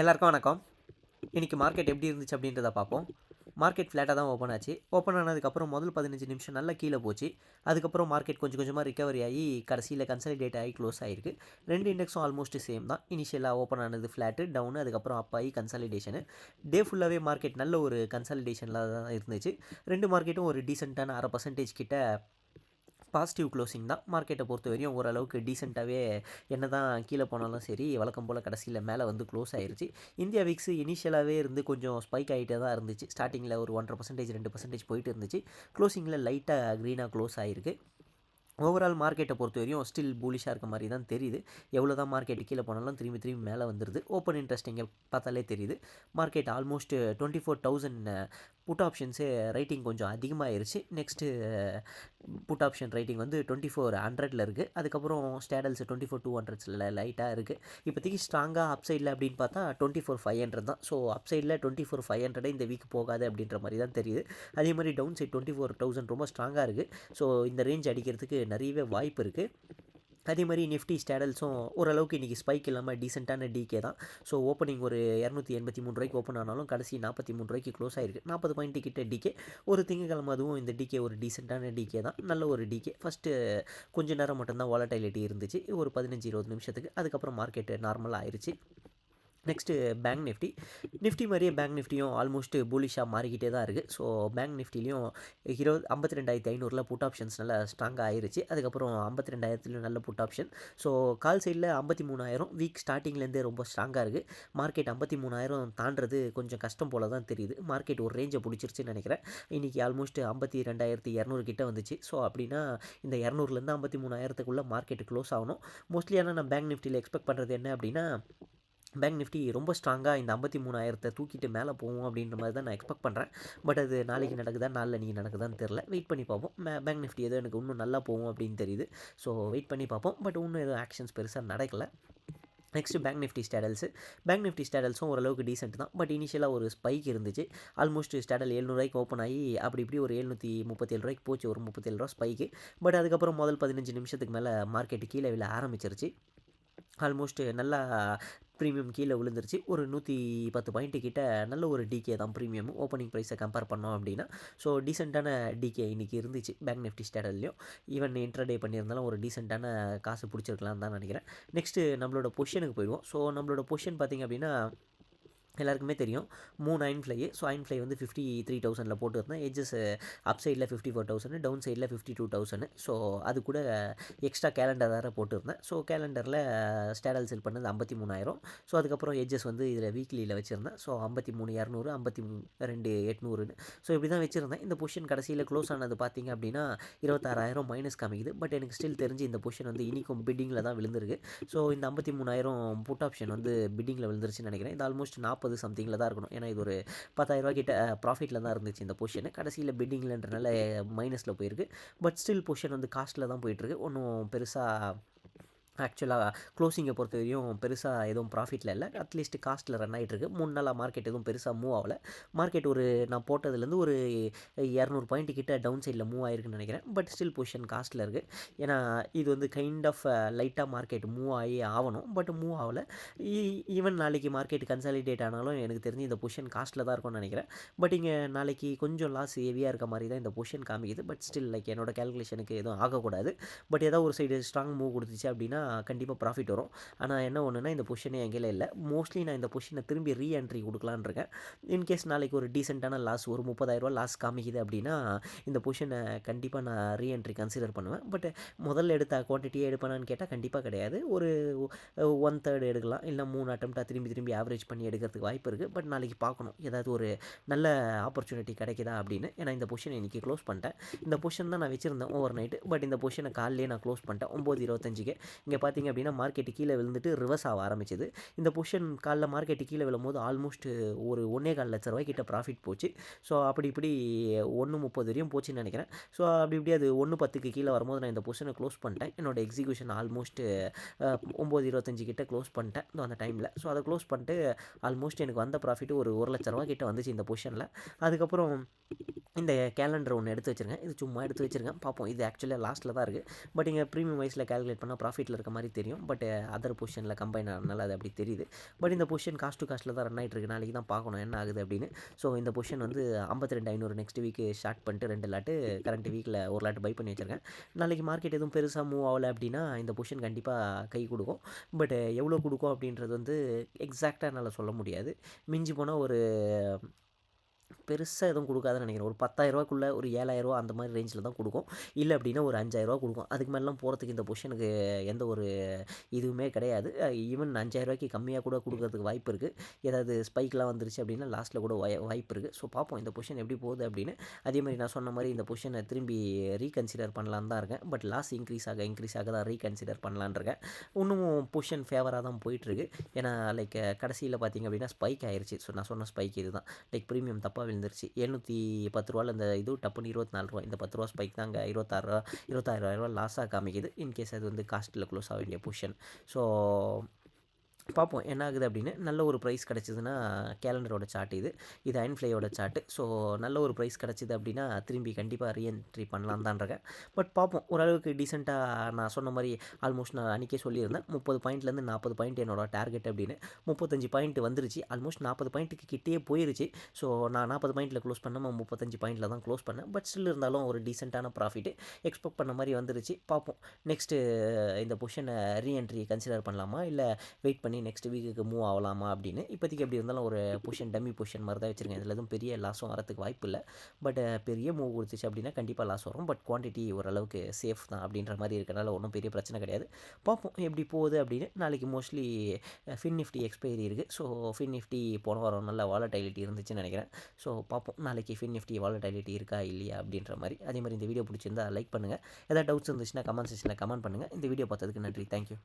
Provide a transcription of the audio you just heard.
எல்லாருக்கும் வணக்கம். இன்றைக்கி மார்க்கெட் எப்படி இருந்துச்சு அப்படின்றத பார்ப்போம். மார்க்கெட் ஃப்ளாட்டாக தான் ஓப்பன் ஆச்சு. ஓப்பன் ஆனதுக்கப்புறம் முதல் பதினஞ்சு நிமிஷம் நல்லா கீழே போச்சு. அதுக்கப்புறம் மார்க்கெட் கொஞ்சம் கொஞ்சமாக ரிகவரி ஆகி கடைசியில் கன்சல்டேட் ஆகி க்ளோஸ் ஆகிருக்கு ரெண்டு இண்டெக்ஸும் ஆல்மோஸ்ட் சேம் தான். இனிஷியலாக ஓப்பன் ஆனது ஃப்ளாட்டு டவுனு அதுக்கப்புறம் அப் ஆகி கன்சாலிடேஷனு டே ஃபுல்லாகவே மார்க்கெட் நல்ல ஒரு கன்சாலிடேஷனில் தான் இருந்துச்சு. ரெண்டு மார்க்கெட்டும் ஒரு டீசெண்டான அரை பர்சன்டேஜ் கிட்ட பாசிட்டிவ் க்ளோசிங் தான். மார்க்கெட்டை பொறுத்த வரையும் ஓரளவுக்கு டீசெண்டாகவே என்ன தான் கீழே போனாலும் சரி வழக்கம் போல் கடைசியில் மேலே வந்து க்ளோஸ் ஆகிருச்சு இந்தியா விக்ஸ் இனிஷியலாகவே இருந்து கொஞ்சம் ஸ்பைக் ஆகிட்டே தான் இருந்துச்சு. ஸ்டார்டிங்கில் ஒரு ஒன்றரை பர்சன்டேஜ் ரெண்டு பர்சன்டேஜ் போயிட்டு இருந்துச்சு. க்ளோசிங்கில் லைட்டாக க்ரீனாக க்ளோஸ் ஆகிருக்கு ஓவரால் மார்க்கெட்டை பொறுத்த வரையும் ஸ்டில் பூலிஷாக இருக்க மாதிரி தான் தெரியுது. எவ்வளோ தான் மார்க்கெட் கீழே போனாலும் திரும்பி திரும்பி மேலே வந்துடுது ஓப்பன் இன்ட்ரெஸ்ட் இங்கே பார்த்தாலே தெரியுது. Market almost twenty four thousand put options writing கொஞ்சம் அதிகமாகிருச்சு நெக்ஸ்ட்டு புட் ஆப்ஷன் ரைட்டிங் வந்து டுவெண்ட்டி ஃபோர் ஹண்ட்ரடில் இருக்குது அதுக்கப்புறம் ஸ்டேடல்ஸ் டுவெண்ட்டி ஃபோர் டூ ஹண்ட்ரட்ஸில் லைட்டாக இருக்குது இப்போதைக்கு ஸ்ட்ராங்காக அப் சைடில் அப்படின்னு பார்த்தா டுவெண்ட்டி ஃபோர் ஃபைவ் ஹண்ட்ரட் தான். ஸோ அப் சைடில் டுவெண்ட்டி ஃபோர் ஃபைவ் ஹண்ட்ரடே இந்த வீக் போகாது அப்படின்ற மாதிரி தான் தெரியுது. அதே மாதிரி down side twenty four thousand ரொம்ப ஸ்ட்ராங்காக இருக்குது ஸோ இந்த ரேஞ்ச் அடிக்கிறதுக்கு நிறையவே வாய்ப்பு இருக்குது அதே மாதிரி நிஃப்டி ஸ்டேடல்ஸும் ஓரளவுக்கு இன்றைக்கி ஸ்பைக் இல்லாமல் டீசெண்டான டிகே தான். ஸோ ஓப்பனிங் ஒரு இரநூத்தி எண்பத்தி மூணு ரூபாய்க்கு ஓப்பன் ஆனாலும் கடைசி நாற்பத்தி மூணு ரூபாய்க்கு க்ளோஸ் ஆயிருக்கு. நாற்பது பாயிண்ட் கிட்ட டிகே ஒரு திங்கக்கிழமை அதுவும் இந்த டிகே ஒரு டீசெண்டான டிகே தான். நல்ல ஒரு டிகே ஃபஸ்ட்டு கொஞ்ச நேரம் மட்டும்தான் வாலடைலிட்டி இருந்துச்சு. ஒரு பதினஞ்சு இருபது நிமிஷத்துக்கு. அதுக்கப்புறம் மார்க்கெட்டு நார்மலாக ஆயிடுச்சு நெக்ஸ்ட்டு பேங்க் நிஃப்டி நிஃப்டி மாதிரியே பேங்க் நிஃப்டியும் ஆல்மோஸ்ட் பூலிஷாக மாறிக்கிட்டே தான் இருக்குது ஸோ பேங்க் நிஃப்டிலையும் இருபது ஐம்பத்தி ரெண்டாயிரத்தி ஐநூறில் புட் ஆப்ஷன்ஸ் நல்லா ஸ்ட்ராங்காக ஆயிருச்சு. அதுக்கப்புறம் ஐம்பத்தி ரெண்டாயிரத்துலையும் நல்ல புட் ஆப்ஷன் ஸோ கால் சைடில் ஐம்பத்தி மூணாயிரம் வீக் ஸ்டார்டிங்லேருந்தே ரொம்ப ஸ்ட்ராங்காக இருக்குது மார்க்கெட் ஐம்பத்தி மூணாயிரம் தாண்டது கொஞ்சம் கஷ்டம் போல தான் தெரியுது. மார்க்கெட் ஒரு ரேஞ்சை பிடிச்சிருச்சுன்னு நினைக்கிறேன். இன்றைக்கி ஆல்மோஸ்ட் ஐம்பத்தி ரெண்டாயிரத்தி இரநூறு கிட்டே வந்துச்சு. ஸோ அப்படின்னா இந்த இரநூறுலேருந்து ஐம்பத்தி மூணாயிரத்துக்குள்ளே மார்க்கெட் க்ளோஸ் ஆகணும். மோஸ்ட்லி ஆனால் நான் பேங்க் நிஃப்டியில் எக்ஸ்பெக்ட் பண்ணுறது என்ன அப்படின்னா பேங்க் நிஃப்டி ரொம்ப ஸ்ட்ராங்காக இந்த ஐம்பத்தி மூணாயிரத்தை தூக்கிட்டு மேலே போவோம் அப்படின்ற மாதிரி தான் நான் எக்ஸ்பெக்ட் பண்ணுறேன் பட் அது நாளைக்கு நடக்குதா நாளில் நீங்கள் நடக்குதான்னு தெரில வெயிட் பண்ணி பார்ப்போம். பேங்க் நிஃப்டி ஏதோ எனக்கு இன்னும் நல்லா போகும் அப்படின்னு தெரியுது. ஸோ வெயிட் பண்ணி பார்ப்போம். பட் இன்னும் எதுவும் ஆக்ஷன்ஸ் பெருசாக நடக்கலை. Next bank Nifty straddles. Bank Nifty ஸ்டேடல்ஸும் ஓரளவுக்கு டீசென்ட் தான். பட் இனிஷியலாக ஒரு ஸ்பைக் இருந்துச்சு. ஆல்மோஸ்ட் ஸ்டேடல் எழுநூறுவாய்க்கு ஓப்பன் ஆகி அப்படி இப்படி ஒரு எழுநூற்றி முப்பத்தேழு ரூபாய்க்கு போச்சு. ஒரு முப்பத்தேழு ரூபா ஸ்பைக்கு பட் அதுக்கப்புறம் முதல் பதினஞ்சு நிமிஷத்துக்கு மேலே மார்க்கெட்டு கீழே விழ ஆரம்பிச்சிருச்சு. ஆல்மோஸ்ட்டு நல்லா ப்ரீமியம் கீழே விழுந்துருச்சு. ஒரு நூற்றி பத்து பாயிண்ட்டு கிட்ட நல்ல ஒரு டிகே தான் ப்ரீமியம் ஓப்பனிங் ப்ரைஸை கம்பேர் பண்ணோம் அப்படின்னா ஸோ டீசெண்டான டிகே இன்றைக்கி இருந்துச்சு பேங்க் நிஃப்டி ஸ்டேடல்லையும் ஈவன் இன்ட்ரடே பண்ணியிருந்தாலும் ஒரு டீசெண்டான காசு பிடிச்சிருக்கலாம் தான் நினைக்கிறேன். நெக்ஸ்ட்டு நம்மளோட பொசிஷனுக்கு போயிடுவோம். ஸோ நம்மளோட பொசிஷன் பார்த்திங்க அப்படின்னா எல்லாருக்குமே தெரியும். மூணு iron fly so iron fly வந்து ஃபிஃப்டி த்ரீ தௌசண்டில் போட்டுருந்தேன். எஜ்ஜஸ் அப் சைடில் ஃபிஃப்டி ஃபோர் தௌசண்ட் டவுன் சைடில் ஃபிஃப்டி டூ தௌசண்ட் ஸோ அது கூட எக்ஸ்ட்ரா கேலண்டர் வேறு போட்டிருந்தேன். ஸோ கேலண்டரில் ஸ்டேடல் செல் பண்ணது ஐம்பத்தி மூணாயிரம். ஸோ அதுக்கப்புறம் எஜ்ஜஸ் வந்து இதில் வீக்லியில் வச்சுருந்தேன். ஸோ ஐம்பத்தி மூணு இரநூறு ஐம்பத்தி ரெண்டு எட்நூறுன்னு. ஸோ இப்படி தான் வச்சுருந்தேன். இந்த பொஷன் கடைசியில் க்ளோஸ் ஆனது பார்த்திங்க அப்படின்னா இருபத்தாறாயிரம் மைனஸ் காமிக்குது. பட் எனக்கு ஸ்டில் தெரிஞ்சு இந்த பொஷன் வந்து இனிக்கும் பிட்டிங்கில் தான் விழுந்திருக்கு. ஸோ இந்த ஐம்பத்தி மூணாயிரம் புட் ஆப்ஷன் வந்து பிட்டிங்கில் விழுந்துருச்சுன்னு நினைக்கிறேன். இது ஆல்மோஸ்ட் நாற்பது சம்திங்கில் தான் இருக்கணும். ஏன்னா இது ஒரு பத்தாயிரரூபா கிட்ட ப்ராஃபிட்டில் தான் இருந்துச்சு இந்த பொசிஷன் கடைசியில் பிட்டிங்லன்றனால மைனஸில் போயிருக்கு. பட் ஸ்டில் பொசிஷன் வந்து காஸ்ட்டில் தான் போயிட்டுருக்கு. ஒன்றும் பெருசாக ஆக்சுவலாக க்ளோசிங்கை பொறுத்த வரையும் பெருசாக எதுவும் ப்ராஃபிட்டில் இல்லை. அட்லீஸ்ட் காஸ்ட்டில் ரன் ஆகிட்டுருக்கு மூணு நாளாக மார்க்கெட் எதுவும் பெருசாக மூவ் ஆகலை. மார்க்கெட் ஒரு நான் போட்டதுலேருந்து ஒரு இரநூறு பாயிண்ட் கிட்ட டவுன் சைடில் மூவ் ஆயிருக்குன்னு நினைக்கிறேன். பட் ஸ்டில் பொசிஷன் காஸ்ட்டில் இருக்குது ஏன்னா இது வந்து கைண்ட் ஆஃப் லைட்டாக மார்க்கெட் மூவ் ஆகி ஆகணும். பட் மூவ் ஆகலை. ஈவன் நாளைக்கு மார்க்கெட் கன்சாலிடேட் ஆனாலும் எனக்கு தெரிஞ்சு இந்த பொசிஷன் காஸ்ட்டில் தான் இருக்கும்னு நினைக்கிறேன். பட் இங்கே நாளைக்கு கொஞ்சம் லாஸ் ஹெவியாக இருக்க மாதிரி தான் இந்த பொசிஷன் காமிக்குது. பட் ஸ்டில் லைக் என்னோட கேல்குலேஷனுக்கு எதுவும் ஆகக்கூடாது. பட் ஏதாவது ஒரு சைடு ஸ்ட்ராங் மூவ் கொடுத்துச்சு அப்படின்னா கண்டிப்பாக ப்ராஃபிட் வரும். ஆனால் என்ன ஒன்றுனா இந்த பொஷனே எங்கேயும் இல்லை. மோஸ்ட்லி நான் இந்த பொஷனை திரும்பி ரீஎன்ட்ரி கொடுக்கலான்ருக்கேன் இன்கேஸ் நாளைக்கு ஒரு டீசெண்டான லாஸ் ஒரு முப்பதாயிரரூவா லாஸ் காமிக்குது அப்படின்னா இந்த பொஷனை கண்டிப்பாக நான் ரீஎன்ட்ரி கன்சிடர் பண்ணுவேன். பட் முதல்ல எடுத்த குவான்டிட்டியே எடுப்பேனான்னு கேட்டால் கண்டிப்பாக கிடையாது. ஒரு ஒன் தேர்ட் எடுக்கலாம். இல்லை மூணு அட்டம்ப்டாக திரும்பி திரும்பி ஆவரேஜ் பண்ணி எடுக்கிறதுக்கு வாய்ப்பு இருக்குது பட் நாளைக்கு பார்க்கணும். ஏதாவது ஒரு நல்ல ஆப்பர்ச்சுனிட்டி கிடைக்குதா அப்படின்னு. ஏன்னா இந்த பொஷனை இன்றைக்கி க்ளோஸ் பண்ணிட்டேன். இந்த பொஷன் தான் நான் வச்சுருந்தேன் ஓவர் நைட்டு பட் இந்த பொஷனை காலையிலே நான் க்ளோஸ் பண்ணிட்டேன். ஒம்பது இருபத்தஞ்சுக்கு. இங்கே பார்த்தீங்க அப்படின்னா மார்க்கெட்டு கீழே விழுந்துட்டு ரிவர்ஸ் ஆக ஆரம்பிச்சது. இந்த பொசிஷன் காலைல மார்க்கெட்டு கீழே விழும்போது ஆல்மோஸ்ட் ஒரு ஒன்றே கால் லட்ச ரூபாய் கிட்ட ப்ராஃபிட் போச்சு. ஸோ அப்படி இப்படி ஒன்று முப்பது வரையும் போச்சுன்னு நினைக்கிறேன். ஸோ அப்படி இப்படி அது ஒன்று பத்துக்கு கீழே வரும்போது நான் இந்த பொசிஷனை க்ளோஸ் பண்ணிட்டேன். என்னோட எக்ஸிக்யூஷன் ஆல்மோஸ்ட் ஒம்பது இருபத்தஞ்சு கிட்ட க்ளோஸ் பண்ணிட்டேன். இதோ அந்த டைமில் ஸோ அதை க்ளோஸ் பண்ணிட்டு ஆல்மோஸ்ட் எனக்கு வந்த ப்ராஃபிட் ஒரு ஒரு லட்ச ரூபா கிட்ட வந்துச்சு இந்த பொசிஷனில் அதுக்கப்புறம் இந்த கேலண்டர் ஒன்று எடுத்து வச்சுருங்க. இது சும்மா எடுத்து வச்சுருங்க. பார்ப்போம் இது ஆக்சுவலாக லாஸ்ட்டில் தான் இருக்குது பட் இங்கே ப்ரீமியம் வைஸில் கால்குலேட் பண்ணால் ப்ராஃபிட்டில் இருக்க மாதிரி தெரியும். பட் அதர் பொசிஷனில் கம்பைன் ஆனதுனால அது அப்படி தெரியுது. பட் இந்த பொசிஷன் காஸ்ட் டு காஸ்ட்டில் தான் ரன் ஆகிட்டு இருக்கு. நாளைக்கு தான் பார்க்கணும் என்ன ஆகுது அப்படின்னு. ஸோ இந்த பொசிஷன் வந்து ஐம்பத்தி ரெண்டு ஐநூறு நெக்ஸ்ட் வீக்கு ஷார்ட் பண்ணிட்டு ரெண்டு லாட்டு கரண்ட் வீக்கில் ஒரு லாட்டு பை பண்ணி வச்சிருக்கேன் நாளைக்கு மார்க்கெட் எதுவும் பெருசாக மூவ் ஆகலை அப்படின்னா இந்த பொசிஷன் கண்டிப்பாக கை கொடுக்கும். பட் eh, எவ்வளோ கொடுக்கும் அப்படின்றது வந்து எக்ஸாக்டாக என்னால் சொல்ல முடியாது. மிஞ்சி போனால் ஒரு பெருசாக எதுவும் கொடுக்காதுன்னு நினைக்கிறேன். ஒரு பத்தாயிரரூவாக்குள்ளே ஒரு ஏழாயிரரூவா அந்த மாதிரி ரேஞ்சில் தான் கொடுக்கும். இல்லை அப்படின்னா ஒரு அஞ்சாயிரரூவா கொடுக்கும். அதுக்கு மேலாம் போகிறதுக்கு இந்த பொசிஷனுக்கு எந்த ஒரு இதுவுமே கிடையாது. ஈவன் அஞ்சாயிரரூவாய்க்கு கம்மியாக கூட கொடுக்கறதுக்கு வாய்ப்பு இருக்குது ஏதாவது ஸ்பைக்லாம் வந்துருச்சு அப்படின்னா லாஸ்ட்டில் கூட வாய் வாய்ப்பு இருக்குது ஸோ பார்ப்போம். இந்த பொசிஷன் எப்படி போகுது அப்படின்னு. அதே மாதிரி நான் சொன்ன மாதிரி இந்த பொசிஷனை திரும்பி ரீகன்சிடர் பண்ணலான்னு தான் இருக்கேன். பட் லாஸ் இன்க்ரீஸ் ஆக இன்க்ரீஸ் ஆக தான் ரீகன்சிடர் பண்ணலான்னு இருக்கேன். இன்னும் பொசிஷன் ஃபேவராக தான் போயிட்டுருக்கு ஏன்னா லைக் கடைசியில் பார்த்தீங்க அப்படின்னா ஸ்பைக் ஆயிடுச்சு ஸோ நான் சொன்ன ஸ்பைக் இது தான். லைக் ப்ரீமியம் தப்பாக விழுந்துருச்சு. எழுநூற்றி பத்து ரூபாவில் இந்த இது டப்புன்னு இருபத்தி நாலு ரூபா இந்த பத்து ரூபா ஸ்பைக் தான் அங்கே இருபத்தாறு ரூபா இருபத்தாயிரம் ரூபா லாஸாக காமிக்குது. இன்கேஸ் அது வந்து காஸ்ட்டில் க்ளோஸ் ஆக வேண்டிய பொசிஷன் ஸோ பார்ப்போம் என்ன ஆகுது அப்படின்னு. நல்ல ஒரு ப்ரைஸ் கிடச்சிதுன்னா கேலண்டரோட சார்ட் இது. இது அயன்ஃப்ளையோட சார்ட்டு ஸோ நல்ல ஒரு ப்ரைஸ் கிடச்சிது அப்படின்னா திரும்பி கண்டிப்பாக ரீஎன்ட்ரி பண்ணலாம் தான் பட் பார்ப்போம். ஓரளவுக்கு டீசெண்டாக நான் சொன்ன மாதிரி ஆல்மோஸ்ட் நான் அன்றைக்கே சொல்லியிருந்தேன். முப்பது பாயிண்ட்லேருந்து நாற்பது பாயிண்ட் என்னோட டார்கெட் அப்படின்னு. முப்பத்தஞ்சு பாயிண்ட் வந்துருச்சு. ஆல்மோஸ்ட் நாற்பது பாயிண்ட்டுக்கு கிட்டே போயிருச்சு. ஸோ நான் நாற்பது பாயிண்ட்டில் க்ளோஸ் பண்ணாமல் முப்பத்தஞ்சு பாயிண்ட்டில் தான் க்ளோஸ் பண்ணேன். பட் ஸ்டில் இருந்தாலும் ஒரு டீசெண்டான ப்ராஃபிட் எக்ஸ்பெக்ட் பண்ண மாதிரி வந்துருச்சு. பார்ப்போம். நெக்ஸ்ட்டு இந்த பொஷனை ரீஎன்ட்ரி கன்சிடர் பண்ணலாமா? இல்லை வெயிட் பண்ணி நெக்ஸ்ட் வீக்குக்கு மூவ் ஆகலாமா அப்படின்னு இப்போதைக்கு எப்படி இருந்தாலும் ஒரு பொஷன் டம்மி பொஷன் மாதிரி தான் வச்சுருக்கேன். இதில் எதுவும் பெரிய லாஸும் வரதுக்கு வாய்ப்பு இல்லை. பட் பெரிய மூவ் கொடுத்துச்சு அப்படின்னா கண்டிப்பாக லாஸ் வரும். பட் குவான்டிட்டி ஓரளவுக்கு சேஃப் தான் அப்படின்ற மாதிரி இருக்கனால ஒன்றும் பெரிய பிரச்சனை கிடையாது. பார்ப்போம் எப்படி போகுது அப்படின்னு. நாளைக்கு மோஸ்ட்லி ஃபின் நிஃப்டி எக்ஸ்பைரி இருக்குது ஸோ ஃபின் நிஃப்டி போன வாரம் நல்ல வாலடைலிட்டி இருந்துச்சுன்னு நினைக்கிறேன். ஸோ பார்ப்போம். நாளைக்கு ஃபின் நிஃப்டி வாலடைலிட்டி இருக்கா இல்லையா அப்படின்ற மாதிரி. அதே மாதிரி இந்த வீடியோ பிடிச்சிருந்தா லைக் பண்ணுங்கள் ஏதாவது டவுட்ஸ் இருந்துச்சுன்னா கமெண்ட் செக்ஷனில் கமெண்ட் பண்ணுங்கள் இந்த வீடியோ பார்த்ததுக்கு நன்றி. தேங்க்யூ